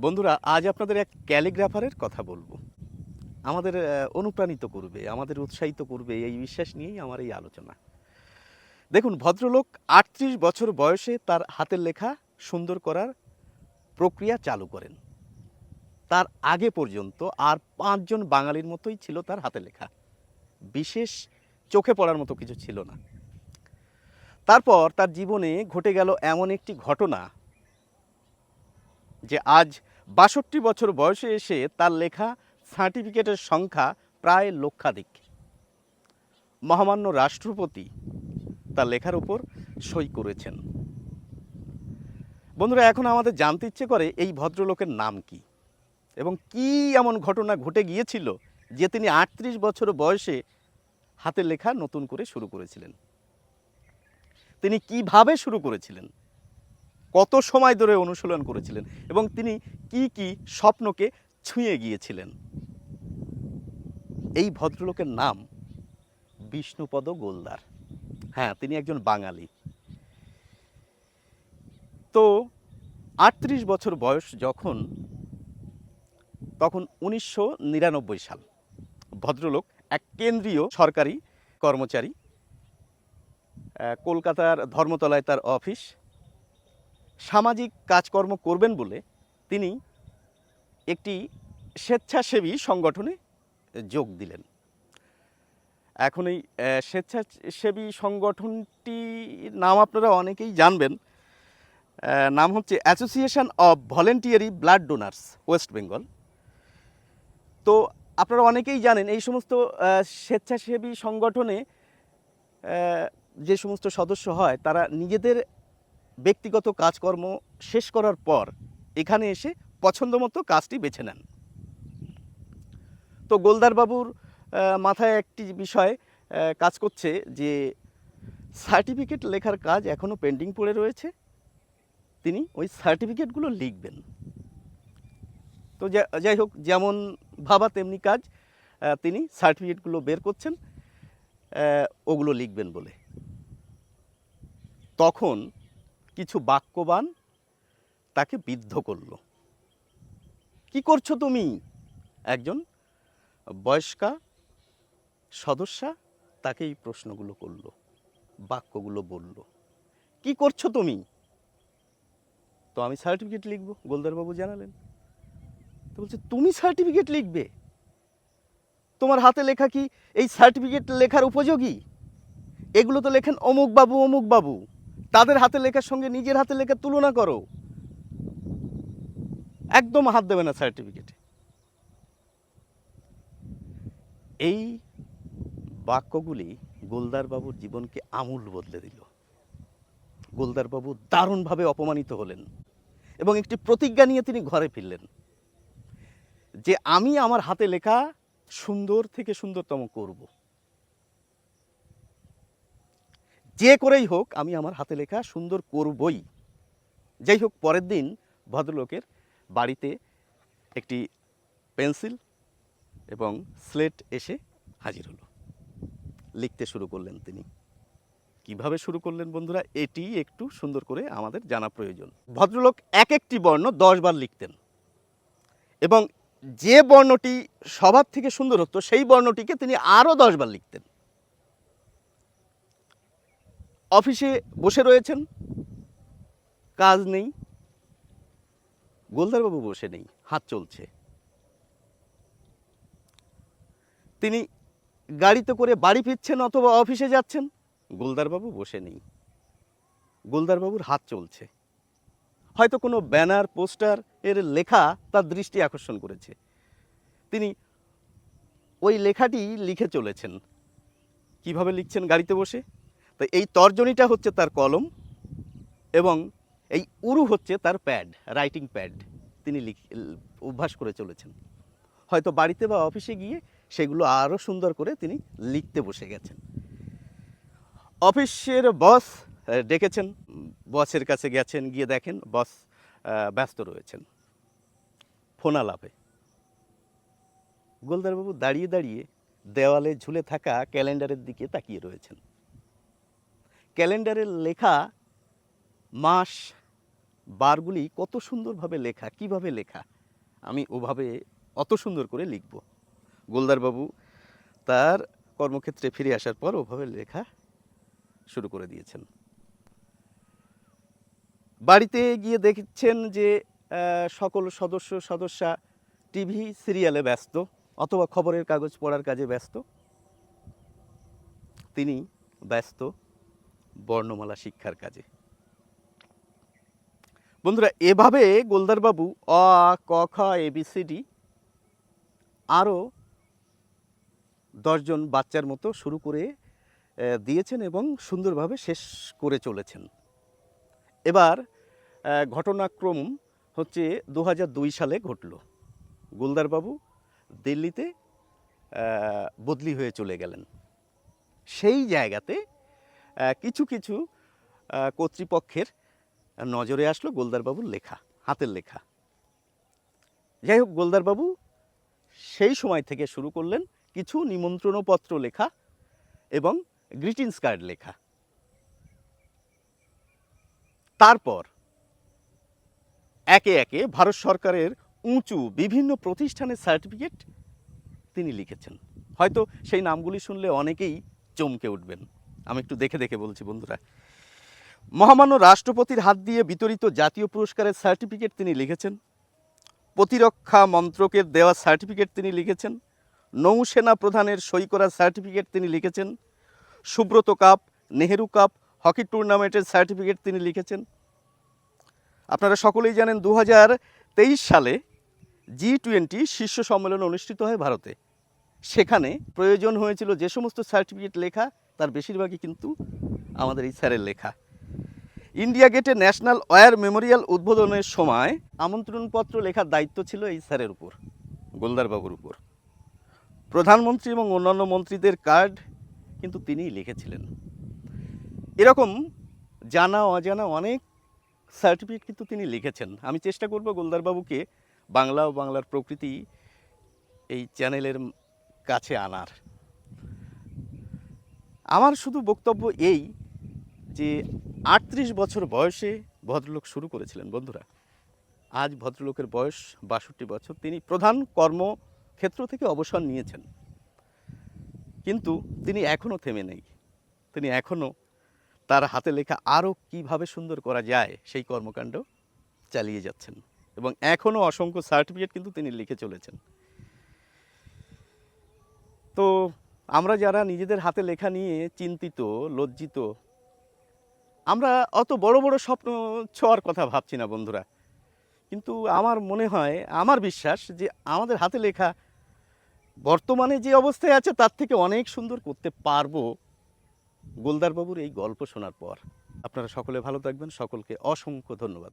বন্ধুরা, আজ আপনাদের এক ক্যালিগ্রাফারের কথা বলব। আমাদের অনুপ্রাণিত করবে, আমাদের উৎসাহিত করবে এই বিশ্বাস নিয়েই আমার এই আলোচনা। দেখুন, ভদ্রলোক আটত্রিশ বছর বয়সে তার হাতের লেখা সুন্দর করার প্রক্রিয়া চালু করেন। তার আগে পর্যন্ত আর পাঁচজন বাঙালির মতোই ছিল তার হাতে লেখা। বিশেষ চোখে পড়ার মতো কিছু ছিল না। তারপর তার জীবনে ঘটে গেল এমন একটি ঘটনা যে আজ বাষট্টি বছর বয়সে এসে তার লেখা সার্টিফিকেটের সংখ্যা প্রায় লক্ষাধিক। মহামান্য রাষ্ট্রপতি তার লেখার উপর সই করেছেন। বন্ধুরা, এখন আমাদের জানতে ইচ্ছে করে এই ভদ্রলোকের নাম কি এবং কি এমন ঘটনা ঘটে গিয়েছিল যে তিনি আটত্রিশ বছর বয়সে হাতের লেখা নতুন করে শুরু করেছিলেন? তিনি কীভাবে শুরু করেছিলেন? কত সময় ধরে অনুশীলন করেছিলেন এবং তিনি কি কি স্বপ্নকে ছুঁয়ে গিয়েছিলেন? এই ভদ্রলোকের নাম বিষ্ণুপদ গোলদার। হ্যাঁ তিনি একজন বাঙালি। তো আটত্রিশ বছর বয়স যখন, তখন উনিশশো নিরানব্বই সাল, ভদ্রলোক এক কেন্দ্রীয় সরকারি কর্মচারী কলকাতার ধর্মতলায় তার অফিস সামাজিক কাজকর্ম করবেন বলে তিনি একটি স্বেচ্ছাসেবী সংগঠনে যোগ দিলেন। এখন এই স্বেচ্ছাসেবী সংগঠনটি নাম আপনারা অনেকেই জানবেন। নাম হচ্ছে association of voluntary blood donors West Bengal তো আপনারা অনেকেই জানেন এই সমস্ত স্বেচ্ছাসেবী সংগঠনে যে সমস্ত সদস্য হয়, তারা নিজেদের ব্যক্তিগত কাজকর্ম শেষ করার পর এখানে এসে পছন্দ মতো কাজটি বেছে নেন। তো গোলদার বাবুর মাথায় একটি বিষয় কাজ করছে যে সার্টিফিকেট লেখার কাজ এখনও পেন্ডিং পড়ে রয়েছে। তিনি ওই সার্টিফিকেটগুলো লিখবেন। তো যাই হোক, যেমন ভাবা তেমনি কাজ তিনি সার্টিফিকেটগুলো বের করছেন ওগুলো লিখবেন বলে। তখন কিছু বাক্যবান তাকে বিদ্ধ করল। কি করছ তুমি? একজন বয়স্কা সদস্যা তাকে এই প্রশ্নগুলো করল, বাক্যগুলো বলল, কি করছ তুমি? তো আমি সার্টিফিকেট লিখব, গোলদারবাবু জানালেন। তো বলছে, তুমি সার্টিফিকেট লিখবে? তোমার হাতে লেখা কি এই সার্টিফিকেট লেখার উপযোগী? এগুলো তো লেখেন অমুক বাবু অমুক বাবু তাদের হাতে লেখার সঙ্গে নিজের হাতে লেখার তুলনা করো। একদম হাত দেবে না সার্টিফিকেটে এই বাক্যগুলি গোলদার বাবুর জীবনকে আমূল বদলে দিল। গোলদার বাবু দারুণভাবে অপমানিত হলেন এবং একটি প্রতিজ্ঞা নিয়ে তিনি ঘরে ফিরলেন যে, আমি আমার হাতে লেখা সুন্দর থেকে সুন্দরতম করব। যে করেই হোক আমি আমার হাতে লেখা সুন্দর করবই। যাই হোক, পরের দিন ভদ্রলোকের বাড়িতে একটি পেন্সিল এবং স্লেট এসে হাজির হলো। লিখতে শুরু করলেন তিনি। কীভাবে শুরু করলেন বন্ধুরা? এটি একটু সুন্দর করে আমাদের জানা প্রয়োজন। ভদ্রলোক এক একটি বর্ণ দশ বার লিখতেন। এবং যে বর্ণটি সবার থেকে সুন্দর হতো, সেই বর্ণটিকে তিনি আরও দশবার লিখতেন। অফিসে বসে রয়েছেন? কাজ নেই। গোলদারবাবু বসে নেই, হাত চলছে। তিনি গাড়িতে করে বাড়ি ফিরছেন অথবা অফিসে যাচ্ছেন? গোলদারবাবু বসে নেই। গোলদারবাবুর হাত চলছে। হয়তো কোনো ব্যানার, পোস্টার এর লেখা তার দৃষ্টি আকর্ষণ করেছে। তিনি ওই লেখাটি লিখে চলেছেন। কীভাবে লিখছেন গাড়িতে বসে? তো এই তর্জনীটা হচ্ছে তার কলম এবং এই উরু হচ্ছে তার প্যাড, রাইটিং প্যাড তিনি লিখ, অভ্যাস করে চলেছেন। হয়তো বাড়িতে বা অফিসে গিয়ে সেগুলো আরও সুন্দর করে তিনি লিখতে বসে গেছেন। অফিসের বস ডেকেছেন, বসের কাছে গেছেন, গিয়ে দেখেন বস ব্যস্ত রয়েছেন। ফোন আলাপে। গোলদারবাবু দাঁড়িয়ে দাঁড়িয়ে দেওয়ালে ঝুলে থাকা ক্যালেন্ডারের দিকে তাকিয়ে রয়েছেন। ক্যালেন্ডারের লেখা মাস বারগুলি কত সুন্দরভাবে লেখা, কীভাবে লেখা? আমি ওভাবে অত সুন্দর করে লিখব। গোলদারবাবু তার কর্মক্ষেত্রে ফিরে আসার পর ওভাবে লেখা শুরু করে দিয়েছেন। বাড়িতে গিয়ে দেখছেন যে সকল সদস্য, সদস্যা টিভি সিরিয়ালে ব্যস্ত অথবা খবরের কাগজ পড়ার কাজে ব্যস্ত। তিনি ব্যস্ত। বর্ণমালা শিক্ষার কাজে। বন্ধুরা, এভাবে গোলদারবাবু অ ক, খ এবিসিডি আরও দশজন বাচ্চার মতো শুরু করে দিয়েছেন এবং সুন্দরভাবে শেষ করে চলেছেন। এবার ঘটনাক্রম হচ্ছে দু দুই সালে ঘটল। গোলদারবাবু দিল্লিতে বদলি হয়ে চলে গেলেন। সেই জায়গাতে কিছু কিছু কর্তৃপক্ষের নজরে আসলো গোলদারবাবুর লেখা, হাতের লেখা। যাই হোক, গোলদারবাবু সেই সময় থেকে শুরু করলেন কিছু নিমন্ত্রণপত্র লেখা এবং গ্রিটিংস কার্ড লেখা। তারপর একে একে ভারত সরকারের উঁচু বিভিন্ন প্রতিষ্ঠানের সার্টিফিকেট তিনি লিখেছেন। হয়তো সেই নামগুলি শুনলে অনেকেই চমকে উঠবেন। আমি একটু দেখে দেখে বলছি বন্ধুরা। মহামান্য রাষ্ট্রপতির হাত দিয়ে বিতরিত জাতীয় পুরস্কারের সার্টিফিকেট তিনি লিখেছেন। প্রতিরক্ষা মন্ত্রকের দেওয়া সার্টিফিকেট তিনি লিখেছেন। নৌসেনা প্রধানের সই করা সার্টিফিকেট তিনি লিখেছেন। Subrata cup, Nehru cup, hockey টুর্নামেন্টের সার্টিফিকেট তিনি লিখেছেন। আপনারা সকলেই জানেন দু হাজার তেইশ সালে জি টোয়েন্টি শীর্ষ সম্মেলন অনুষ্ঠিত হয় ভারতে। সেখানে প্রয়োজন হয়েছিল যে সমস্ত সার্টিফিকেট লেখা তার বেশিরভাগই কিন্তু আমাদের এই স্যারের লেখা। ইন্ডিয়া গেটে ন্যাশনাল ওয়ার মেমোরিয়াল উদ্বোধনের সময় আমন্ত্রণপত্র লেখার দায়িত্ব ছিল এই স্যারের উপর, গোলদারবাবুর উপর। প্রধানমন্ত্রী এবং অন্যান্য মন্ত্রীদের কার্ড কিন্তু তিনিই লিখেছিলেন। এরকম জানা অজানা অনেক সার্টিফিকেট কিন্তু তিনি লিখেছেন। আমি চেষ্টা করব গোলদারবাবুকে বাংলা ও বাংলার প্রকৃতি এই চ্যানেলের কাছে আনার। আমার শুধু বক্তব্য এই যে আটত্রিশ বছর বয়সে ভদ্রলোক শুরু করেছিলেন, বন্ধুরা। আজ ভদ্রলোকের বয়স বাষট্টি বছর। তিনি প্রধান কর্মক্ষেত্র থেকে অবসর নিয়েছেন। কিন্তু তিনি এখনও থেমে নেই। তিনি এখনও তার হাতে লেখা আরও কীভাবে সুন্দর করা যায় সেই কর্মকাণ্ড চালিয়ে যাচ্ছেন এবং এখনও অসংখ্য সার্টিফিকেট কিন্তু তিনি লিখে চলেছেন। তো আমরা যারা নিজেদের হাতে লেখা নিয়ে চিন্তিত, লজ্জিত, আমরা অত বড় বড় স্বপ্ন ছোঁয়ার কথা ভাবছি না বন্ধুরা। কিন্তু আমার মনে হয়, আমার বিশ্বাস যে আমাদের হাতে লেখা বর্তমানে যে অবস্থায় আছে তার থেকে অনেক সুন্দর করতে পারব গোলদারবাবুর এই গল্প শোনার পর। আপনারা সকলে ভালো থাকবেন, সকলকে অসংখ্য ধন্যবাদ।